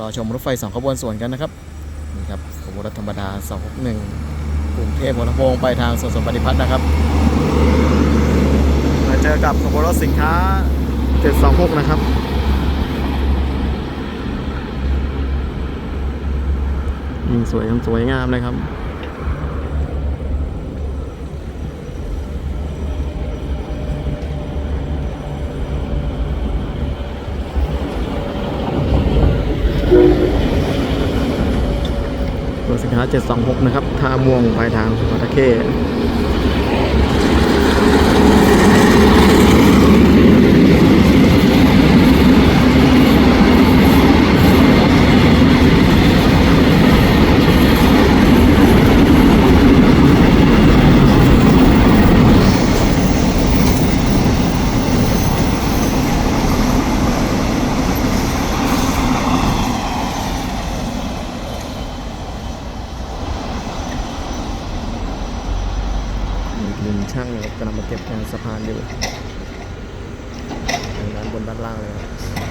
รอชมรถไฟสองขบวนสวนกันนะครับนี่ครับขบวนรถธรรมดา 261กรุงเทพหัวลำโพงไปทางสวนสมปฏิพัฒน์นะครับมาเจอกับขบวนรถสินค้า 726 นะครับยิ่งสวยยังสวยงามเลยครับ ตัวสินค้า726 นะครับท่าม่วงปลายทางวัตะเข้ อีกหนึ่งช่างนะครับกำลังมาเก็บงานสะพานอยู่ทางด้านบนด้านล่างเลยครับ